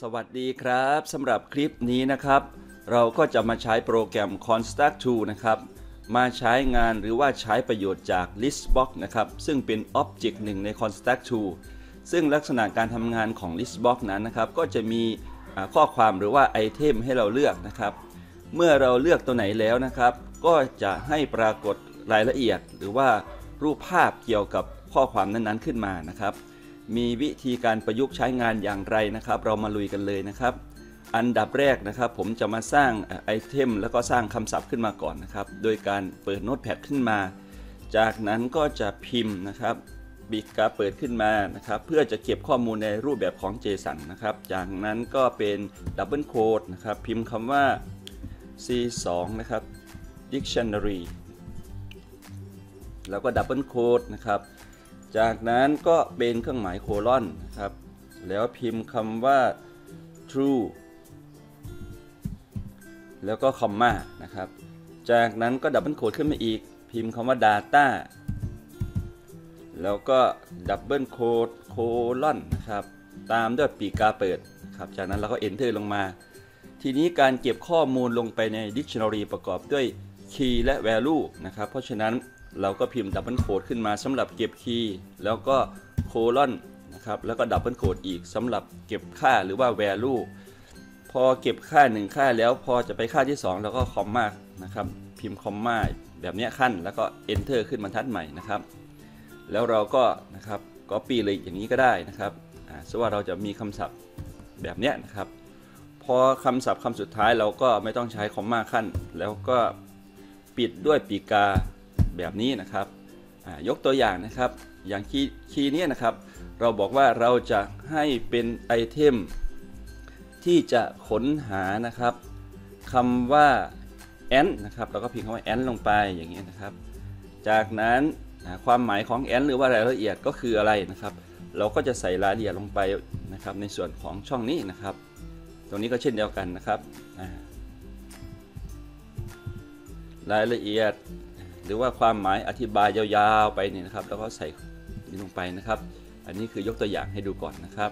สวัสดีครับสำหรับคลิปนี้นะครับ เราก็จะมาใช้โปรแกรม Construct 2นะครับ มาใช้งานหรือว่าใช้ประโยชน์จาก Listbox นะครับ ซึ่งเป็น Object หนึ่งใน Construct 2ซึ่งลักษณะการทำงานของ Listbox นั้นนะครับ ก็จะมีข้อความหรือว่าไอเทมให้เราเลือกนะครับ เมื่อเราเลือกตัวไหนแล้วนะครับ ก็จะให้ปรากฏรายละเอียด หรือว่ารูปภาพเกี่ยวกับข้อความนั้นๆขึ้นมานะครับ มีวิธีการประยุกต์ใช้งานอย่างไรนะครับ เรามาลุยกันเลยนะครับ อันดับแรกนะครับ ผมจะมาสร้างไอเทมแล้วก็สร้างคำศัพท์ขึ้นมาก่อนนะครับ โดยการเปิดโน้ตแพดขึ้นมา จากนั้นก็จะพิมพ์นะครับบิกกาเปิดขึ้นมานะครับ เพื่อจะเก็บข้อมูลในรูปแบบของ JSON นะครับ จากนั้นก็เป็นดับเบิลโค้ดนะครับพิมพ์คำว่า C2 นะครับ dictionary แล้วก็ดับเบิลโค้ดนะครับ จากนั้นก็เป็นเครื่องหมายโคลอนครับ แล้วพิมพ์คำว่า true แล้วก็คอมมานะครับ จากนั้นก็ดับเบิลโคดขึ้นมาอีก พิมพ์คำว่า data แล้วก็ดับเบิลโคดโคลอนนะครับ ตามด้วยปีกาเปิดครับ จากนั้นเราก็ enter ลงมา ทีนี้การเก็บข้อมูลลงไปใน dictionary ประกอบด้วย key และ value นะครับ เพราะฉะนั้น เราก็พิมพ์ดับเบิลโคดขึ้นมาสำหรับเก็บ key แล้วก็โคลอนนะครับแล้วก็ดับเบิลโคดอีกสำหรับเก็บค่าหรือว่า value พอเก็บค่า 1 ค่าแล้วพอจะไปค่าที่ 2 แล้วก็คอมมานะครับพิมพ์คอมมาแบบนี้ขั้นแล้วก็ enter ขึ้นบรรทัดใหม่นะครับ แล้วเราก็นะครับ copy เลยอย่างนี้ก็ได้นะครับอ่าสว่าเราจะมีคำศัพท์แบบนี้นะครับ พอคำศัพท์คำสุดท้ายเราก็ไม่ต้องใช้คอมมาขั้น แล้วก็ปิดด้วยปีกา แบบนี้นะครับยกตัวอย่างนะครับ อย่างคีย์คีย์นี้นะครับ เราบอกว่าเราจะให้เป็นไอเทมที่จะค้นหานะครับคำว่า and นะครับเราก็พิมพ์คำว่า and ลงไปอย่างนี้นะครับ จากนั้นความหมายของ and หรือว่ารายละเอียดก็คืออะไรนะครับ เราก็จะใส่รายละเอียดลงไปนะครับในส่วนของช่องนี้นะครับ ตรงนี้ก็เช่นเดียวกันนะครับรายละเอียด หรือว่าความหมายอธิบายยาวๆไปเนี่ยนะครับ แล้วก็ใส่นี่ลงไปนะครับ อันนี้คือยกตัวอย่างให้ดูก่อนนะครับ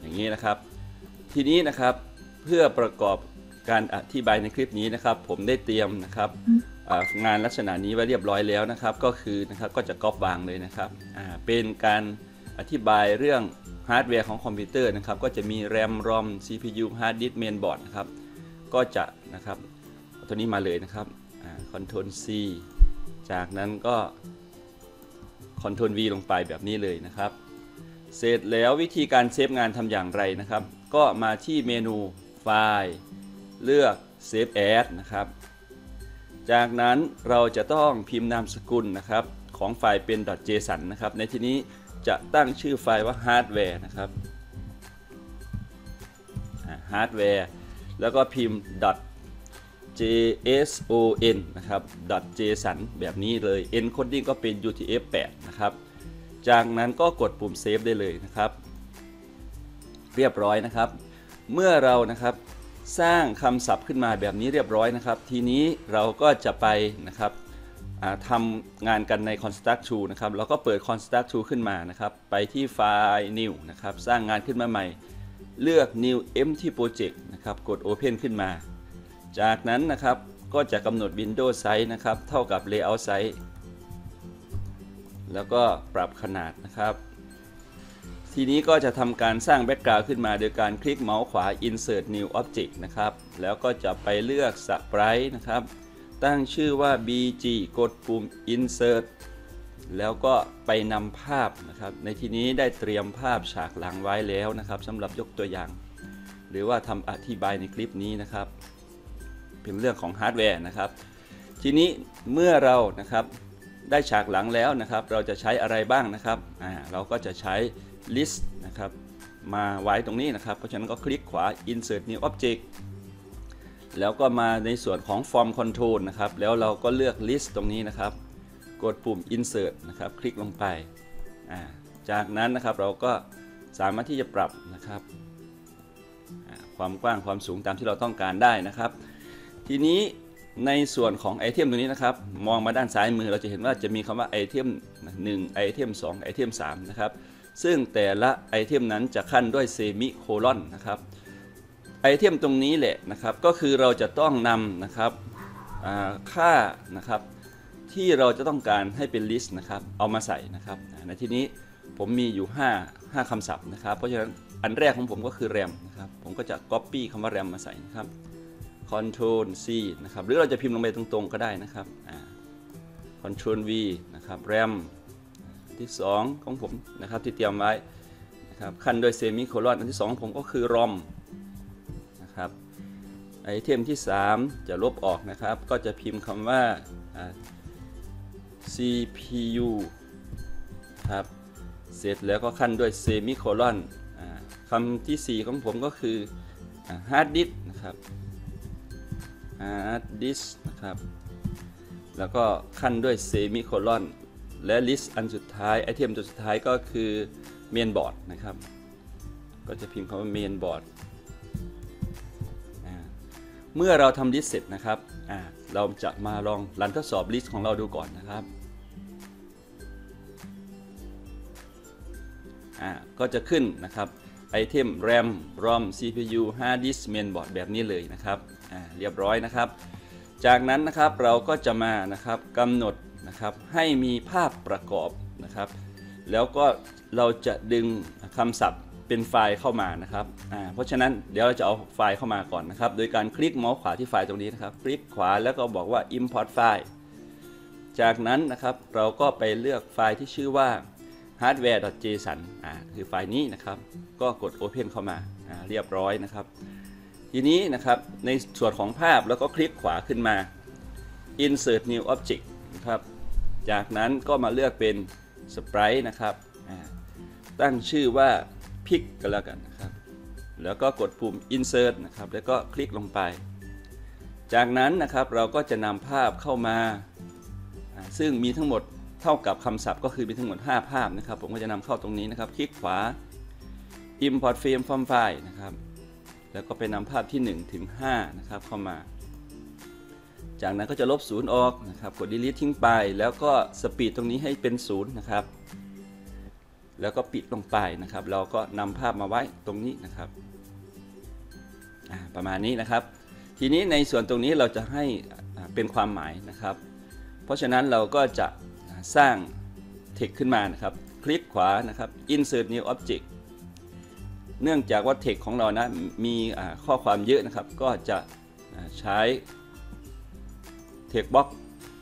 อย่างนี้นะครับ ทีนี้นะครับเพื่อประกอบการอธิบายในคลิปนี้นะครับ ผมได้เตรียมนะครับงานลักษณะนี้ไว้เรียบร้อยแล้วนะครับ ก็คือนะครับก็จะก๊อปวางเลยนะครับเป็นการอธิบายเรื่อง ฮาร์ดแวร์ของคอมพิวเตอร์นะครับ ก็จะมี RAM ROM CPU Hard Disk Mainboard นะครับ ก็จะนะครับตัวนี้มาเลยนะครับคอ่า Ctrl C จากนั้นก็ Ctrl V ลงไปแบบนี้เลยนะครับ เสร็จแล้ววิธีการเซฟงานทำอย่างไรนะครับ ก็มาที่เมนูไฟล์เลือก Save As นะครับ จากนั้นเราจะต้องพิมพ์นามสกุลนะครับของไฟล์เป็น .json นะครับ ในที่นี้ จะตั้งชื่อไฟล์ว่า hardware นะครับ hardware แล้วก็พิมพ์ .json นะครับ .json แบบนี้เลย encoding ก็เป็น UTF-8 นะครับ จากนั้นก็กดปุ่มเซฟได้เลยนะครับ เรียบร้อยนะครับ เมื่อเรานะครับสร้างคำศัพท์ขึ้นมาแบบนี้เรียบร้อยนะครับ ทีนี้เราก็จะไปนะครับ ทำงานกันใน Construct 2นะครับเราก็เปิด Construct 2ขึ้นมานะครับ ไปที่ไฟล์ New นะครับ สร้างงานขึ้นมาใหม่ เลือก New Empty Project นะครับ กด Open ขึ้นมา จากนั้นนะครับก็จะกำหนด Windows Size นะครับ เท่ากับ Layout Size แล้วก็ปรับขนาดนะครับ ทีนี้ก็จะทำการสร้างแบ็กกราวด์ขึ้นมา โดยการคลิกเมาส์ขวา Insert New Object นะครับ แล้วก็จะไปเลือก Sprite นะครับ ตั้งชื่อว่า BG กดปุ่ม Insert แล้วก็ไปนำภาพนะครับ ในที่นี้ได้เตรียมภาพฉากหลังไว้แล้วนะครับสำหรับยกตัวอย่าง หรือว่าทำอธิบายในคลิปนี้นะครับ เป็นเรื่องของฮาร์ดแวร์นะครับ ทีนี้เมื่อเรานะครับได้ฉากหลังแล้วนะครับ เราจะใช้อะไรบ้างนะครับอ่าเราก็จะใช้ list นะครับ มาไว้ตรงนี้นะครับ เพราะฉะนั้นก็คลิกขวา insert new object แล้วก็มาในส่วนของ form control นะครับ แล้วเราก็เลือก list ตรงนี้นะครับ กดปุ่ม insert นะครับ คลิกลงไป จากนั้นนะครับเราก็สามารถที่จะปรับนะครับ ความกว้างความสูงตามที่เราต้องการได้นะครับ ทีนี้ในส่วนของไอเทมตัวนี้นะครับ มองมาด้านซ้ายมือเราจะเห็นว่าจะมีคำว่าไอเทม1ไอเทม2ไอเทม3นะครับ ซึ่งแต่ละไอเทมนั้นจะขั้นด้วยเซมิโคลอนนะครับ ไอเทมตรงนี้แหละนะครับ ก็คือเราจะต้องนำนะครับค่านะครับที่เราจะต้องการให้เป็นลิสต์นะครับ เอามาใส่นะครับในที่นี้ผมมีอยู่ 5 5คำศัพท์นะครับ เพราะฉะนั้นอันแรกของผมก็คือ RAM นะครับ ผมก็จะ Copy คำว่า RAM มาใส่นะครับ Ctrl C นะครับ หรือเราจะพิมพ์ลงไปตรงๆก็ได้นะครับ Ctrl V นะครับ RAM ที่2ของผมนะครับที่เตรียมไว้นะครับ ขั้นด้วยเซมิโคลอนอันที่2ของผมก็คือ ROM นะครับไอเทมที่ 3 จะลบออกนะครับ ก็จะพิมพ์คำว่า CPU ครับเสร็จแล้วก็ขั้นด้วยเซมิโคลอนคำที่ 4 ของผมก็คือฮาร์ดดิสนะครับฮาร์ดดิสนะครับ แล้วก็ขั้นด้วยเซมิโคลอนและลิสต์อันสุดท้ายไอเทมตัวสุดท้ายก็คือเมนบอร์ดนะครับ ก็จะพิมพ์คำว่าเมนบอร์ด เมื่อเราทำลิสต์เสร็จนะครับเราจะมาลองรันทดสอบลิสต์ของเราดูก่อนนะครับก็จะขึ้นนะครับไอเทม RAM ROM CPU hard disk mainboard แบบนี้เลยนะครับเรียบร้อยนะครับ จากนั้นนะครับเราก็จะมานะครับกำหนดนะครับให้มีภาพประกอบนะครับ แล้วก็เราจะดึงคำศัพท์ เป็นไฟล์เข้ามานะครับเพราะฉะนั้นเดี๋ยวเราจะเอาไฟล์เข้ามาก่อนนะครับ โดยการคลิกเมาส์ขวาที่ไฟล์ตรงนี้นะครับ คลิกขวาแล้วก็บอกว่า import file จากนั้นนะครับเราก็ไปเลือกไฟล์ที่ชื่อว่า hardware.json อ่าคือไฟล์นี้นะครับ ก็กด Open เข้ามาอ่าเรียบร้อยนะครับ ทีนี้นะครับในส่วนของภาพแล้วก็คลิกขวาขึ้นมา Insert New Object นะครับจากนั้นก็มาเลือกเป็น Sprite นะครับตั้งชื่อว่า Pick กันแล้วกันนะครับ แล้วก็กดปุ่ม Insert นะครับ แล้วก็คลิกลงไป จากนั้นนะครับเราก็จะนำภาพเข้ามา ซึ่งมีทั้งหมดเท่ากับคำศัพท์ก็คือมีทั้งหมด 5 ภาพนะครับ ผมก็จะนำเข้าตรงนี้นะครับ คลิกขวา import frame from file นะครับ แล้วก็ไปนำภาพที่ 1 ถึง 5 นะครับเข้ามา จากนั้นก็จะลบ0ออกนะครับ กด delete ทิ้งไป แล้วก็สปีดตรงนี้ให้เป็น0นะครับ แล้วก็ปิดลงไปนะครับ เราก็นำภาพมาไว้ตรงนี้นะครับประมาณนี้นะครับ ทีนี้ในส่วนตรงนี้เราจะให้เป็นความหมายนะครับ เพราะฉะนั้นเราก็จะสร้าง text ขึ้นมานะครับ คลิกขวานะครับ insert new object เนื่องจากว่า text ของเรานะมีข้อความเยอะนะครับ ก็จะใช้ text box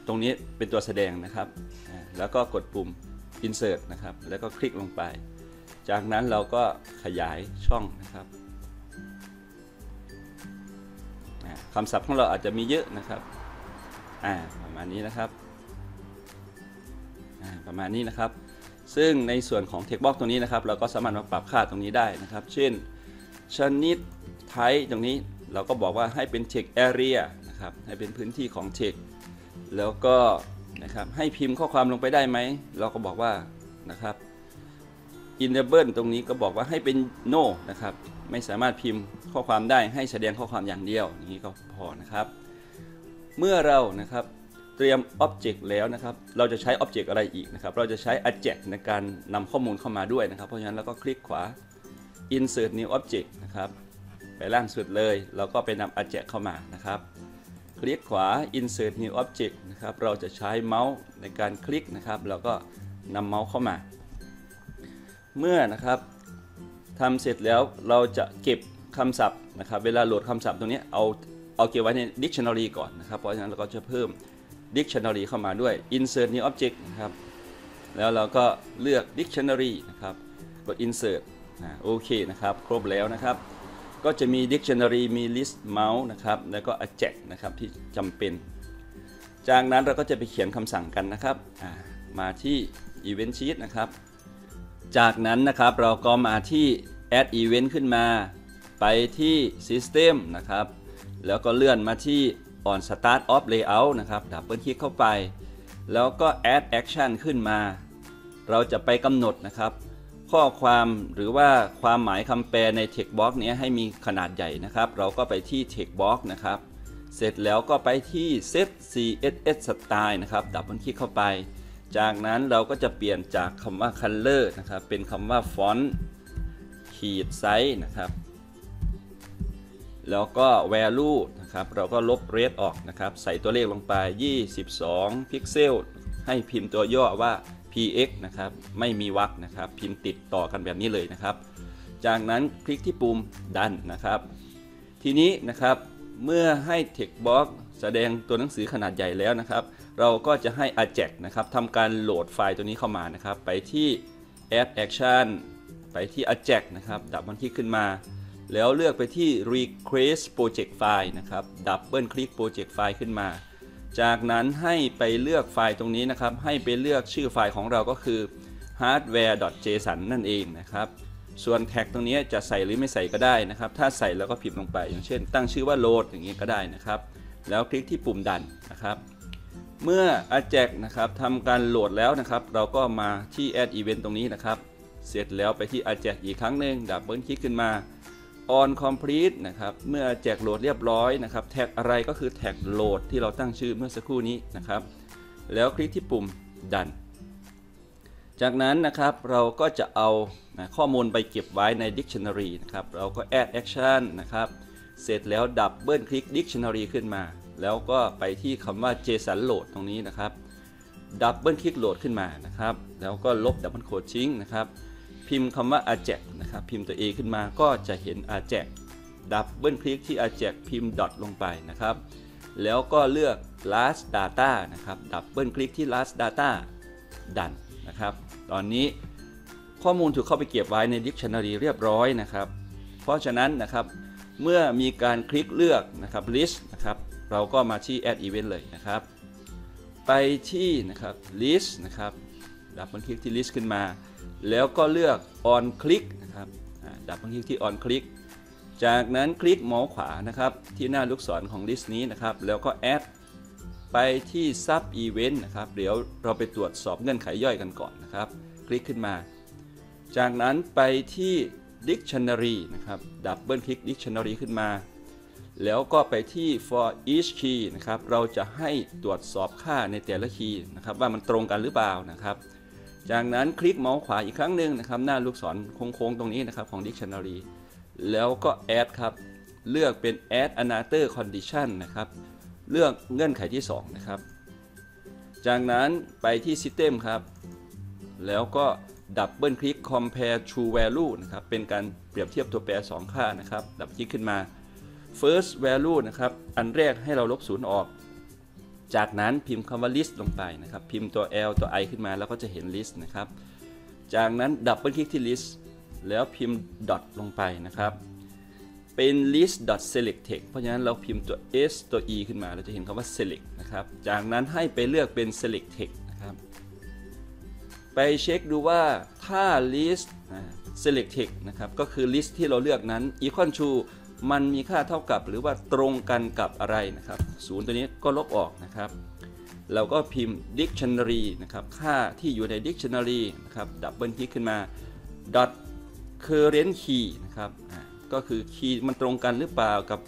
ตรงนี้เป็นตัวแสดงนะครับ แล้วก็กดปุ่ม insert นะครับ แล้วก็คลิกลงไป จากนั้นเราก็ขยายช่องนะครับคำศัพท์ของเราอาจจะมีเยอะนะครับประมาณนี้นะครับประมาณนี้นะครับ ซึ่งในส่วนของ text box ตรงนี้นะครับ เราก็สามารถมาปรับค่าตรงนี้ได้นะครับ เช่น ชนิดไทป์ตรงนี้เราก็บอกว่าให้เป็น text area นะครับ ให้เป็นพื้นที่ของ text แล้วก็ นะครับให้พิมพ์ข้อความลงไปได้ไหม เราก็บอกว่านะครับ enable ตรงนี้ก็บอกว่าให้เป็น no นะครับ ไม่สามารถพิมพ์ข้อความได้ให้แสดงข้อความอย่างเดียว อย่างนี้ก็พอนะครับ เมื่อเรานะครับเตรียม Object แล้วนะครับ เราจะใช้ Object อะไรอีกนะครับ เราจะใช้ Object ในการนำข้อมูลเข้ามาด้วยนะครับ เพราะฉะนั้นเราก็คลิกขวา Insert New Object นะครับ ไปล่างสุดเลย เราก็ไปนำ Object เข้ามานะครับ คลิกขวา Insert New Object นะครับ เราจะใช้เมาส์ในการคลิกนะครับเราก็นำเมาส์เข้ามา เมื่อนะครับทำเสร็จแล้วเราจะเก็บคำศัพท์นะครับ เวลาโหลดคำศัพท์ตรงนี้เอาเอาเก็บไว้ใน Dictionary ก่อนนะครับ เพราะฉะนั้นเราก็จะเพิ่ม dictionary เข้ามาด้วย insert new object นะครับ แล้วเราก็เลือก dictionary นะครับ กด insert โอเคนะครับ ครบแล้วนะครับ ก็จะมี dictionary มี list mouse นะครับ แล้วก็ object นะครับที่จำเป็น จากนั้นเราก็จะไปเขียนคำสั่งกันนะครับมาที่ event sheet นะครับ จากนั้นนะครับเราก็มาที่ add event ขึ้นมา ไปที่ system นะครับ แล้วก็เลื่อนมาที่ on start of layout นะครับดับเบิลคลิกเข้าไป แล้วก็ add action ขึ้นมา เราจะไปกำหนดนะครับ ข้อความหรือว่าความหมายคำแปลใน text box นี้ให้มีขนาดใหญ่นะครับ เราก็ไปที่ text box นะครับ เสร็จแล้วก็ไปที่ set css style นะครับ ดับเบิลคลิกเข้าไป จากนั้นเราก็จะเปลี่ยนจากคำว่า color นะครับ เป็นคำว่า font ขีดไซส์นะครับ แล้วก็ value นะครับ เราก็ลบ red ออกนะครับ ใส่ตัวเลขลงไป 22 พิกเซล ให้พิมพ์ตัวย่อว่า px นะครับไม่มีวรรคนะครับพิมพ์ติดต่อกันแบบนี้เลยนะครับ จากนั้นคลิกที่ปุ่มดันนะครับ ทีนี้นะครับเมื่อให้ text box แสดงตัวหนังสือขนาดใหญ่แล้วนะครับ เราก็จะให้ Ajax นะครับทำการโหลดไฟล์ตัวนี้เข้ามานะครับ ไปที่ add action ไปที่ Ajax นะครับ ดับมันคลิกขึ้นมา แล้วเลือกไปที่ request project file นะครับ ดับเบิลคลิก project file ขึ้นมา จากนั้นให้ไปเลือกไฟล์ตรงนี้นะครับ ให้ไปเลือกชื่อไฟล์ของเราก็คือ hardware.json นั่นเองนะครับ ส่วนแท็กตรงนี้จะใส่หรือไม่ใส่ก็ได้นะครับ ถ้าใส่แล้วก็พิมพ์ลงไป อย่างเช่น ตั้งชื่อว่าโหลดอย่างนี้ก็ได้นะครับ แล้วคลิกที่ปุ่มดันนะครับ เมื่อ a j a x นะครับทำการโหลดแล้วนะครับ เราก็มาที่ add event ตรงนี้นะครับ เสร็จแล้วไปที่ a j a x อีกครั้งหนึ่งดับเบิลคลิกขึ้นมา on complete นะครับ เมื่อ a j a x โหลดเรียบร้อยนะครับ แท็กอะไรก็คือแท็กโหลดที่เราตั้งชื่อเมื่อสักครู่นี้นะครับ แล้วคลิกที่ปุ่มดันจากนั้นนะครับเราก็จะเอาข้อมูลไปเก็บไว้ใน dictionary นะครับ เราก็ add action นะครับ เสร็จแล้วดับเบิลคลิก dictionary ขึ้นมา แล้วก็ไปที่คำว่า JSON load ตรงนี้นะครับดับเบิลคลิกโหลดขึ้นมานะครับ แล้วก็ลบดับเบิลโคดทิ้งนะครับ พิมพ์คำว่า ajax นะครับ พิมพ์ตัว A ขึ้นมาก็จะเห็น ajax ดับเบิลคลิกที่ ajax พิมพ์ dot ลงไปนะครับ แล้วก็เลือก last data นะครับ ดับเบิลคลิกที่ last data ดันนะครับ ตอนนี้ข้อมูลถูกเข้าไปเก็บไว้ใน dictionary เรียบร้อยนะครับ เพราะฉะนั้นนะครับ เมื่อมีการคลิกเลือกนะครับ list นะครับ เราก็มาที่ add event เลยนะครับ ไปที่นะครับ list นะครับ ดับเบิลคลิกที่ list ขึ้นมา แล้วก็เลือก on click นะครับดับเบิลคลิกที่ on click จากนั้นคลิกเมาส์ขวานะครับ ที่หน้าลูกศรของ list นี้นะครับ แล้วก็ add ไปที่ sub event นะครับ เดี๋ยวเราไปตรวจสอบเงื่อนไขย่อยกันก่อนนะครับ คลิกขึ้นมา จากนั้นไปที่ dictionary นะครับ ดับเบิลคลิก dictionary ขึ้นมา แล้วก็ไปที่ for each key นะครับ เราจะให้ตรวจสอบค่าในแต่ละคีย์นะครับ ว่ามันตรงกันหรือเปล่านะครับ จากนั้นคลิกเมาส์ขวาอีกครั้งหนึ่งนะครับ หน้าลูกศรโค้งๆตรงนี้นะครับของ dictionary แล้วก็ add ครับ เลือกเป็น add another condition นะครับ เลือกเงื่อนไขที่ 2 นะครับ จากนั้นไปที่ system ครับ แล้วก็ดับเบิลคลิก compare true value นะครับ เป็นการเปรียบเทียบตัวแปร 2 ค่านะครับ ดับคลิกขึ้นมา first value นะครับ อันแรกให้เราลบศูนย์ออก จากนั้นพิมพ์คำว่า list ลงไปนะครับ พิมพ์ตัว l ตัว i ขึ้นมาแล้วก็จะเห็น list นะครับ จากนั้นดับเบิลคลิกที่ list แล้วพิมพ์ dot ลงไปนะครับ เป็น list dot select text เพราะฉะนั้นเราพิมพ์ตัว s ตัว e ขึ้นมาเราจะเห็นคำว่า select นะครับ จากนั้นให้ไปเลือกเป็น select text นะครับ ไปเช็คดูว่าถ้า list select text นะครับ ก็คือ list ที่เราเลือกนั้น equal to มันมีค่าเท่ากับหรือว่าตรงกันกับอะไรนะครับศูนย์ตัวนี้ก็ลบออกนะครับ เราก็พิมพ์ dictionary นะครับ ค่าที่อยู่ใน dictionary นะครับดับเบิลคลิกขึ้นมา dot current key นะครับก็คือคีย์มันตรงกันหรือเปล่ากับ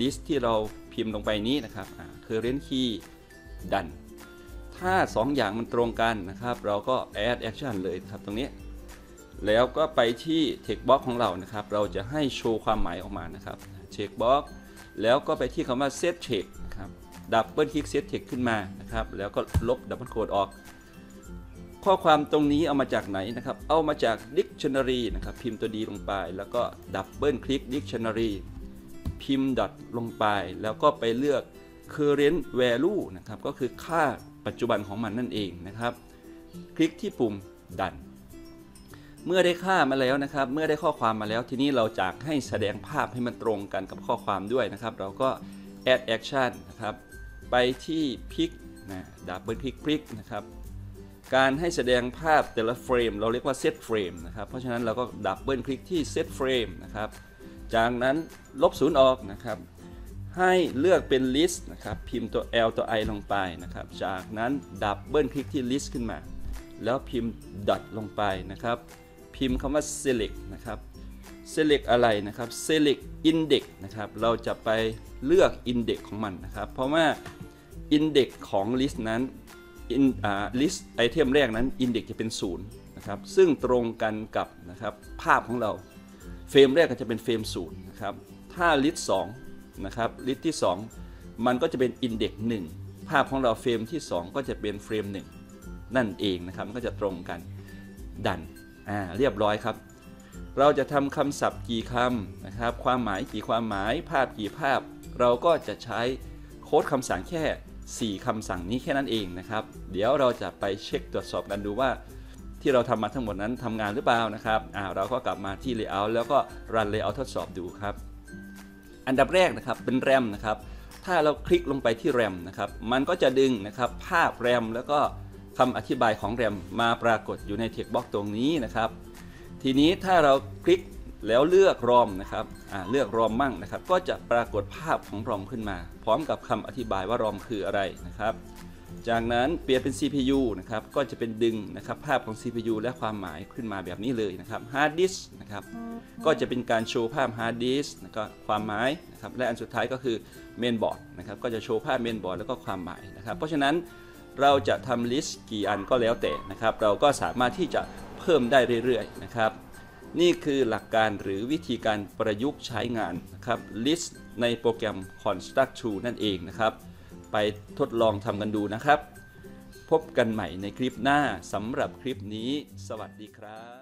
ลิสต์ที่เราพิมพ์ลงไปนี้นะครับ current key ดัน ถ้า 2 อย่างมันตรงกันนะครับ เราก็ add action เลยครับตรงนี้ แล้วก็ไปที่ text box ของเรานะครับ เราจะให้โชว์ความหมายออกมานะครับ check box แล้วก็ไปที่คำว่า set check นะครับดับเบิลคลิก set check ขึ้นมานะครับ แล้วก็ลบดับเบิลโคดออก ข้อความตรงนี้เอามาจากไหนนะครับ เอามาจาก dictionary นะครับ พิมพ์ตัวดีลงไป แล้วก็ดับเบิลคลิก dictionary พิมพ์ dot ลงไป แล้วก็ไปเลือก current value นะครับ ก็คือค่าปัจจุบันของมันนั่นเองนะครับ คลิกที่ปุ่มดัน เมื่อได้ค่ามาแล้วนะครับ เมื่อได้ข้อความมาแล้วทีนี้เราจากให้แสดงภาพให้มันตรงกันกับข้อความด้วยนะครับ เราก็ add action นะครับ ไปที่พลิกนะดับเบิลคลิกพลิกนะครับ การให้แสดงภาพแต่ละเฟรม เราเรียกว่า set frame นะครับ เพราะฉะนั้นเราก็ดับเบิลคลิกที่ set frame นะครับ จากนั้นลบศูนย์ออกนะครับ ให้เลือกเป็น list นะครับ พิมพ์ตัว l ตัว i ลงไปนะครับ จากนั้นดับเบิลคลิกที่ list ขึ้นมา แล้วพิมพ์ dot ลงไปนะครับ พิมพ์คำว่า select นะครับ select อะไรนะครับ select index นะครับ เราจะไปเลือกอินเด็กของมันนะครับ เพราะว่าอินเด็กของลิสต์นั้นอินอ่าลิสต์ไอเทมแรกนั้นอินเด็กจะเป็นศูนย์นะครับ ซึ่งตรงกันกับนะครับภาพของเราเฟรมแรกก็จะเป็นเฟรมศูนย์นะครับ ถ้าลิสต์สองนะครับลิสต์ที่ 2 มันก็จะเป็นอินเด็กหนึ่งภาพของเราเฟรมที่ 2 ก็จะเป็นเฟรมหนึ่งนั่นเองนะครับ มันก็จะตรงกันดัน อ่าเรียบร้อยครับ เราจะทำคำศัพท์กี่คำนะครับ ความหมายกี่ความหมายภาพกี่ภาพ เราก็จะใช้โค้ดคำสั่งแค่ 4คำสั่งนี้แค่นั้นเองนะครับ เดี๋ยวเราจะไปเช็คตรวจสอบกันดูว่า ที่เราทำมาทั้งหมดนั้นทำงานหรือเปล่านะครับอ่าเราก็กลับมาที่ Layout แล้วก็รัน Layout ทดสอบดูครับ อันดับแรกนะครับเป็นแรมนะครับ ถ้าเราคลิกลงไปที่แรมนะครับ มันก็จะดึงนะครับภาพแรมแล้วก็ คำอธิบายของแรมมาปรากฏอยู่ในเทคบ็อกตรงนี้นะครับ ทีนี้ถ้าเราคลิกแล้วเลือกรอมนะครับเลือกรอมมั่งนะครับ ก็จะปรากฏภาพของรอมขึ้นมา พร้อมกับคำอธิบายว่ารอมคืออะไรนะครับ จากนั้นเปลี่ยนเป็น CPU นะครับ ก็จะเป็นดึงนะครับภาพของ CPU และความหมายขึ้นมาแบบนี้เลยนะครับ Hard Disk นะครับ ก็จะเป็นการโชว์ภาพ Hard Disk แล้วก็ความหมายนะครับ และอันสุดท้ายก็คือ Mainboard นะครับ ก็จะโชว์ภาพ Mainboard แล้วก็ความหมายนะครับ เพราะฉะนั้น เราจะทำลิสต์กี่อันก็แล้วแต่นะครับ เราก็สามารถที่จะเพิ่มได้เรื่อยๆนะครับ นี่คือหลักการหรือวิธีการประยุกต์ใช้งานนะครับลิสต์ในโปรแกรม Construct t o นั่นเองนะครับ ไปทดลองทำกันดูนะครับ พบกันใหม่ในคลิปหน้าสำหรับคลิปนี้ สวัสดีครับ